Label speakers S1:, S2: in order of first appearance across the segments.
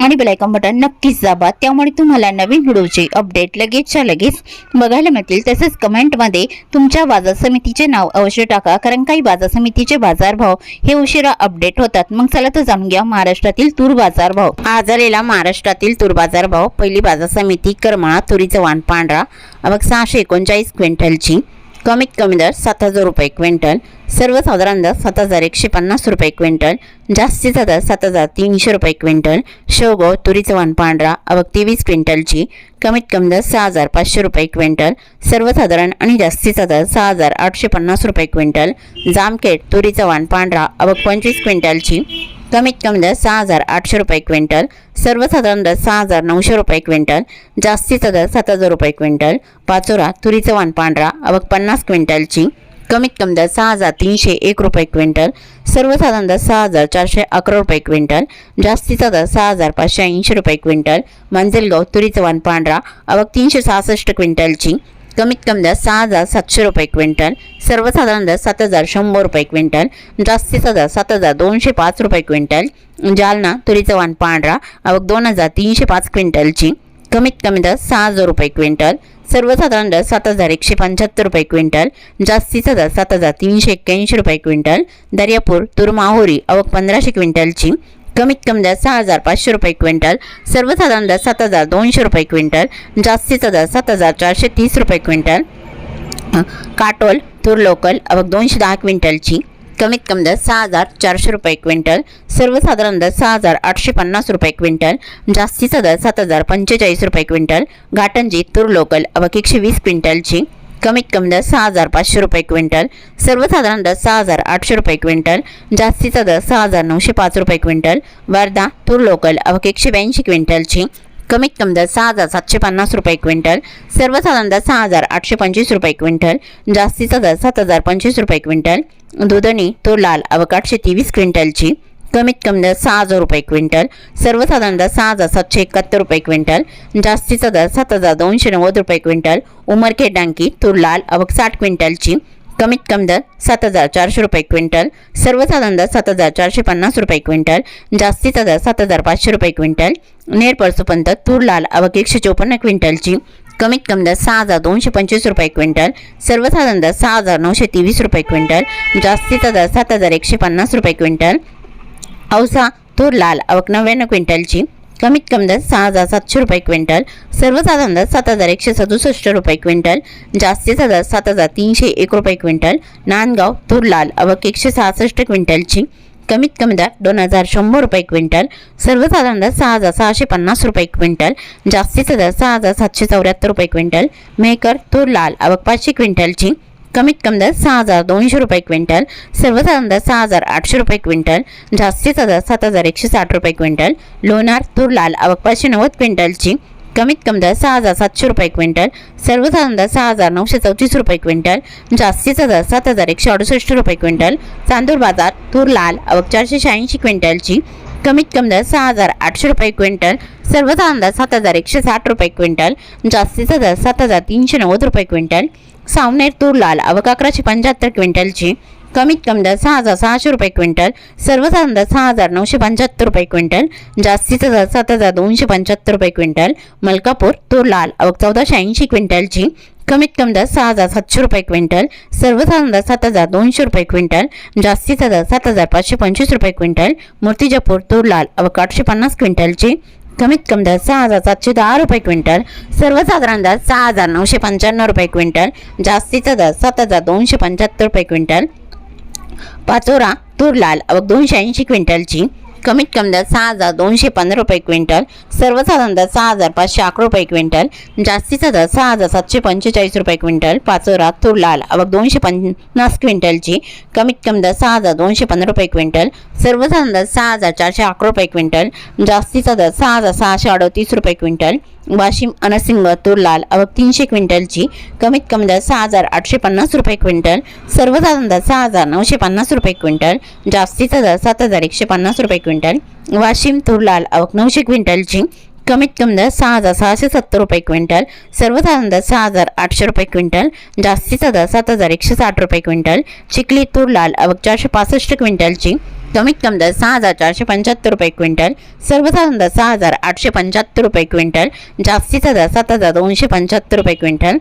S1: आणि bell icon button नक्कीच दाबा. त्यामुळे तुम्हाला नवीन व्हिडिओचे अपडेट लगेचच्या लगेच बघायला मिळतील. तसेच कमेंटमध्ये तुमच्या बाजार समितीचे नाव अवश्य टाका कारण काही बाजार समितीचे बाजारभाव हे उशिरा अपडेट होतात. मग चला तर जाणून घ्या महाराष्ट्रातील तूर बाजारभाव आज आलेला महाराष्ट्रातील तूर बाजारभाव पहिली बाजार समिती करमाळा तुरीचं वाण पांढरा. मग सहाशे एकोणचाळीस क्विंटलची. कमीत कमी दर सात हजार रुपये क्विंटल सर्वसाधारण दर सात हजार एकशे पन्नास रुपये क्विंटल जास्तीचा दर सात हजार तीनशे रुपये क्विंटल शेवगाव तुरीचं वाण पांढरा अवक तेवीस क्विंटलची कमीत कमी दर सहा हजार पाचशे रुपये क्विंटल सर्वसाधारण आणि जास्तीचा दर सहा हजार आठशे पन्नास रुपये क्विंटल जामखेड तुरीचं वाण पांढरा अवक पंचवीस क्विंटलची कमीत कमी दर सहा हजार आठशे रुपये क्विंटल सर्वसाधारण दर सहा हजार नऊशे रुपये क्विंटल जास्तीचा दर सात हजार रुपये क्विंटल पाचोरा तुरीचं वाण पांढरा अवघ पन्नास क्विंटलची कमीत कमी दर सहा हजार तीनशे एक रुपये क्विंटल सर्वसाधारण दर सहा हजार चारशे अकरा रुपये क्विंटल जास्तीचा दर सहा हजार पाचशे ऐंशी रुपये क्विंटल मंजलगाव तुरीचं वाण पांढरा अवघ तीनशे सहासष्ट क्विंटलची कमीत कमी दर सहा हजार सातशे रुपये क्विंटल सर्वसाधारण दर सात हजार शंभर रुपये क्विंटल जास्तीचा दर सात हजार दोनशे पाच रुपये क्विंटल जालना तुरीचं वाण पांढरा अवक दोन हजार तीनशे पाच क्विंटलची कमीत कमी दर सहा हजार रुपये क्विंटल सर्वसाधारण दर सात हजार एकशे पंच्याहत्तर रुपये क्विंटल जास्तीचा दर सात हजार तीनशे एक्क्याऐंशी रुपये क्विंटल दर्यापूर तुरमाहोरी अवक पंधराशे क्विंटलची कमीत कमी दर सहा हजार पाचशे रुपये क्विंटल सर्वसाधारण दर सात हजार दोनशे रुपये क्विंटल जास्तीचा दर सात हजार चारशे तीस रुपये क्विंटल. काटोल तूर लोकल अवक दोनशे दहा क्विंटलची कमीत कमी दर सहा हजार चारशे रुपये क्विंटल सर्वसाधारण दर सहा हजार आठशे पन्नास रुपये क्विंटल जास्तीचा दर सात हजार पंचेचाळीस रुपये क्विंटल घाटंजी तूर लोकल अवक एकशे वीस क्विंटलची कमीत कमी दर सहा हजार पाचशे रुपये क्विंटल सर्वसाधारण दर सहा हजार आठशे रुपये क्विंटल जास्तीचा दर सहा हजार नऊशे पाच रुपये क्विंटल वर्धा तूर लोकल अवक एकशे ब्याऐंशी क्विंटलची कमीत कमी दर सहा हजार सातशे पन्नास रुपये क्विंटल सर्वसाधारण दर सहा हजार आठशे पंचवीस रुपये क्विंटल जास्तीचा दर सात हजार पंचवीस रुपये क्विंटल दुधणी तूर लाल अवक आठशे तेवीस क्विंटलची कमीत कमी दर सहा हजार रुपये क्विंटल सर्वसाधारण दर सहा हजार सातशे एकाहत्तर रुपये क्विंटल जास्तीचा दर सात हजार दोनशे नव्वद रुपये क्विंटल उमरखेड डांकी तूर लाल अवक साठ क्विंटलची कमीत कमी दर सात हजार चारशे रुपये क्विंटल सर्वसाधारण दर सात हजार चारशे पन्नास रुपये क्विंटल जास्तीचा दर सात हजार पाचशे रुपये क्विंटल नेर परसोपंत तूर लाल अवक एकशे चोपन्न क्विंटलची कमीत कमी दर सहा हजार दोनशे पंचवीस रुपये क्विंटल सर्वसाधारण दर सहा हजार नऊशे तेवीस रुपये क्विंटल जास्तीचा दर सात हजार एकशे पन्नास रुपये क्विंटल औसा तूर लाल. अवक नव्याण्णव क्विंटलची. कमीत कमी दर सहा हजार सातशे रुपये क्विंटल. सर्वसाधारण दर सात हजार एकशे सदुसष्ट रुपये क्विंटल. जास्तीचा दर सात हजार तीनशे एक रुपये क्विंटल. नांदगाव तूर लाल. अवक एकशे सहासष्ट क्विंटलची. कमीत कमी दर दोन हजार शंभर रुपये क्विंटल. सर्वसाधारण दर सहा हजार सहाशे पन्नास रुपये क्विंटल. जास्तीचा दर सहा हजार सातशे चौऱ्याहत्तर रुपये क्विंटल. मेहकर तूर लाल. अवक पाचशे क्विंटलची. कमीत कमी दर सहा हजार दोनशे रुपये क्विंटल सर्वसाधारण दर सहा हजार आठशे रुपये क्विंटल जास्तीचा दर सात हजार एकशे साठ रुपये क्विंटल लोणार तूर लाल अवक पाचशे नव्वद क्विंटलची कमीत कमी दर सहा हजार सातशे रुपये क्विंटल सर्वसाधारण दर सहा हजार नऊशे चौतीस रुपये क्विंटल जास्तीचा दर सात हजार एकशे अडुसष्ट रुपये क्विंटल चांदूर बाजार तूर लाल अवक चारशे शहाऐंशी क्विंटलची कमीत कमी दर सहा हजार आठशे रुपये क्विंटल सर्वसाधारण दर सात हजार एकशे साठ रुपये क्विंटल जास्तीचा दर सात हजार तीनशे नव्वद रुपये क्विंटल सावनेर तूर लाल अवक पंच्याहत्तर क्विंटलची कमीत कमी दर सहा हजार सहाशे रुपये क्विंटल सर्वसाधारण दर सहा हजार नऊशे पंच्याहत्तर रुपये क्विंटल जास्तीचा दर सात हजार दोनशे पंच्याहत्तर रुपये क्विंटल मलकापूर तूर लाल अवक चौदाशे ऐंशी क्विंटलची कमीत कमी दर सहा हजार सातशे रुपये क्विंटल सर्वसाधारण दर सात हजार दोनशे रुपये क्विंटल जास्तीचा दर सात हजार पाचशे पंचवीस रुपये क्विंटल मूर्तिजापूर तूर लाल अवक आठशे पन्नास क्विंटलची कमीत कमी दर सहा हजार सातशे दहा रुपये क्विंटल सर्वसाधारण दर सहा हजार नऊशे पंच्याण्णव रुपये क्विंटल जास्तीचा दर सात हजार दोनशे पंच्याहत्तर रुपये क्विंटल. पाचोरा तूर लाल दोनशे ऐंशी क्विंटलची कमीत कमी दर सहा हजार दोनशे पंधरा रुपये क्विंटल सर्वसाधारण दर सहा हजार पाचशे अकरा रुपये क्विंटल जास्तीचा दर सहा हजार सातशे पंचेचाळीस रुपये क्विंटल पाचोरा तूर लाल अवघ दोनशे पन्नास क्विंटलची कमीत कमी दर सहा हजार दोनशे पंधरा रुपये क्विंटल सर्वसाधारण दर सहा हजार चारशे अकरा रुपये क्विंटल जास्तीचा दर सहा हजार सहाशे अडतीस रुपये क्विंटल वाशिम अनसिंग तूर लाल आवक तीनशे क्विंटलची कमीत कमी दर सहा हजार आठशे पन्नास रुपये क्विंटल सर्वसाधारण दर सहा हजार नऊशे पन्नास रुपये क्विंटल जास्तीचा दर सात हजार एकशे पन्नास रुपये क्विंटल वाशिम तूर लाल आवक नऊशे क्विंटलची कमीत कमी दर सहा हजार सहाशे सत्तर रुपये क्विंटल सर्वसाधारण दर सहा हजार आठशे रुपये क्विंटल जास्तीचा दर सात हजार एकशे साठ रुपये क्विंटल चिखली तूर लाल अवघ चारशे पासष्ट क्विंटलची कमीत कमी दर सहा हजार चारशे पंच्याहत्तर रुपये क्विंटल सर्वसाधारण दर सहा हजार आठशे पंच्याहत्तर रुपये क्विंटल जास्तीचा दर सात हजार दोनशे पंच्याहत्तर रुपये क्विंटल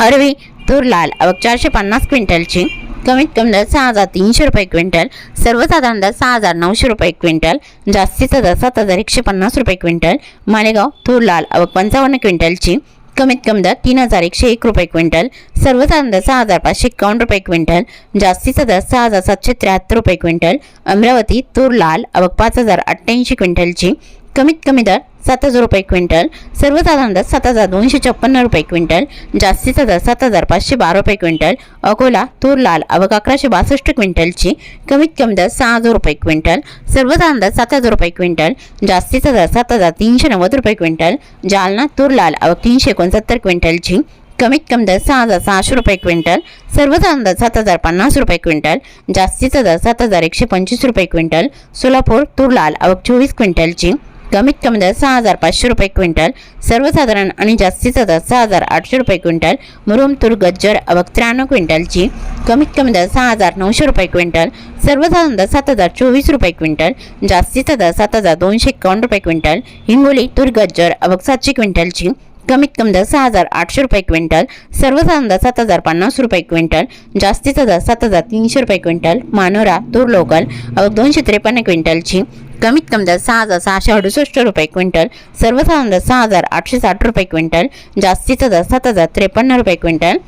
S1: अरवी तूर लाल अवघ चारशे पन्नास क्विंटलची कमीत कमी दर सहा हजार तीनशे रुपये क्विंटल सर्वसाधारण दर सहा हजार नऊशे रुपये क्विंटल जास्तीचा दर सात हजार एकशे पन्नास रुपये क्विंटल मालेगाव तूर लाल आवक पंचावन्न क्विंटलची कमीत कमी दर तीन हजार एकशे एक रुपये क्विंटल सर्वसाधारण दर सहा हजार पाचशे एकावन्न रुपये क्विंटल जास्तीचा दर सहा हजार सातशे त्र्याहत्तर रुपये क्विंटल अमरावती तूर लाल आवक पाच हजार अठ्ठ्याऐंशी क्विंटलची कमीत कमी दर सात हजार रुपये क्विंटल सर्वसाधारण दर सात हजार दोनशे छप्पन्न रुपये क्विंटल जास्तीचा दर सात हजार पाचशे बारा रुपये क्विंटल अकोला तूर लाल आवक अकराशे बासष्ट क्विंटलची कमीत कमी दर सहा हजार रुपये क्विंटल सर्वसाधारण दर सात हजार रुपये क्विंटल जास्तीचा दर सात हजार तीनशे नव्वद रुपये क्विंटल जालना तूर लाल आवक तीनशे एकोणसत्तर क्विंटलची कमीत कमी दर सहा हजार सहाशे रुपये क्विंटल सर्वसाधारण दर सात हजार पन्नास रुपये क्विंटल जास्तीचा दर सात हजार एकशे पंचवीस रुपये क्विंटल सोलापूर तूर लाल आवक चोवीस क्विंटलची कमीत कमी दर सहा हजार पाचशे रुपये क्विंटल सर्वसाधारण आणि जास्तीचा दर सहा हजार आठशे रुपये क्विंटल मुरुम तूर गज्जर अवक त्र्याण्णव क्विंटलची कमीत कमी दर सहा हजार नऊशे रुपये क्विंटल सर्वसाधारण दर सात हजार चोवीस रुपये क्विंटल जास्तीचा दर सात हजार दोनशे एकावन्न रुपये क्विंटल हिंगोली तूर गज्जर अवक सातशे क्विंटलची कमीत कमी दर सहा हजार आठशे रुपये क्विंटल सर्वसाधारण दर सात हजार पन्नास रुपये क्विंटल जास्तीचा दर सात हजार तीनशे रुपये क्विंटल मानोरा तूर लोकल अवक दोनशे त्रेपन्न क्विंटलची कमीत कमी दर सहा हजार सहाशे अडुसष्ट रुपये क्विंटल सर्वसाधारण दर सहा हजार आठशे साठ रुपये क्विंटल जास्तीचा दर सात हजार त्रेपन्न रुपये क्विंटल.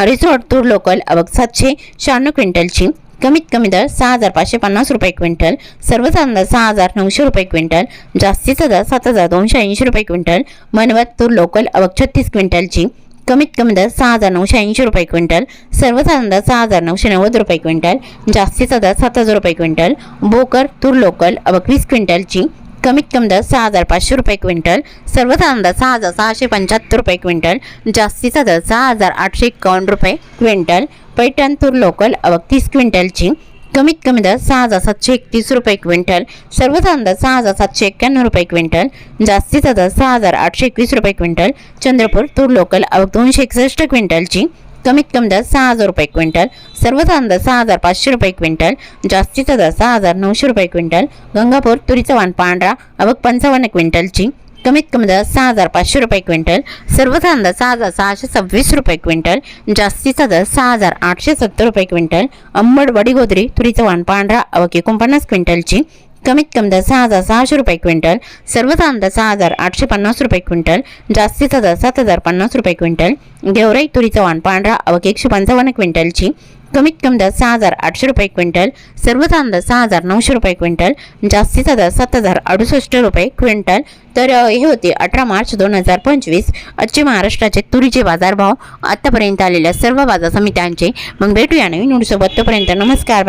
S1: रिसॉर्ट तूर लोकल अवघ सातशे शहाण्णव क्विंटलची कमीत कमी दर सहा हजार पाचशे पन्नास रुपये क्विंटल सर्वसाधारण दर सहा हजार नऊशे रुपये क्विंटल जास्तीचा दर सात हजार दोनशे ऐंशी रुपये क्विंटल मनवत तूर लोकल अवघ छत्तीस क्विंटलची कमीत कमी दर सहा हजार नऊशे ऐंशी रुपये क्विंटल सर्वसाधारण दर सहा हजार नऊशे नव्वद रुपये क्विंटल जास्तीचा दर सात हजार रुपये क्विंटल बोकर तूर लोकल आवक वीस क्विंटलची कमीत कमी दर सहा हजार पाचशे रुपये क्विंटल सर्वसाधारण दर सहा हजार सहाशे पंच्याहत्तर रुपये क्विंटल जास्तीचा दर सहा हजार आठशे एकावन्न रुपये क्विंटल पैठण तूर लोकल आवक तीस क्विंटलची कमीत कमी दर सहा हजार सातशे एकतीस रुपये क्विंटल सर्वसाधारण दर सहा हजार सातशे एक्क्याण्णव रुपये क्विंटल जास्तीचा दर सहा हजार आठशे एकवीस रुपये क्विंटल चंद्रपूर तूर लोकल आवक दोनशे एकसष्ट क्विंटलची कमीत कमी दर सहा हजार रुपये क्विंटल सर्वसाधारण दर सहा हजार पाचशे रुपये क्विंटल जास्तीचा दर सहा हजार नऊशे रुपये क्विंटल गंगापूर तुरीचा वाण पांढरा आवक पंचावन्न क्विंटलची कमीत कमी दर सहा हजार पाचशे रुपये क्विंटल सर्वसाधारण दर सहा हजार सहाशे सव्वीस रुपये क्विंटल जास्तीचा दर सहा हजार आठशे सत्तर रुपये क्विंटल अंबड वडीगोदरी तुरीचं वाण पांढरा अवके एकोणपन्नास क्विंटलची कमीत कमी दर सहा हजार सहाशे रुपये क्विंटल सर्वसाधारण दर सहा हजार आठशे पन्नास रुपये क्विंटल जास्तीचा दर सात हजार पन्नास रुपये क्विंटल गेवराई तुरीचा वाण पांढरा आवक एकशे पंचावन्न क्विंटलची कमीत कमी दर सहा हजार आठशे रुपये क्विंटल सर्वसाधारण दर सहा हजार नऊशे रुपये क्विंटल जास्तीचा दर सात हजार अडुसष्ट रुपये क्विंटल. तर हे होते अठरा मार्च दोन हजार पंचवीस. आजचे महाराष्ट्राचे तुरीचे बाजारभाव आत्तापर्यंत आलेल्या सर्व बाजार समित्यांचे. मग भेटूया नवीन उडसोबत तोपर्यंत नमस्कार.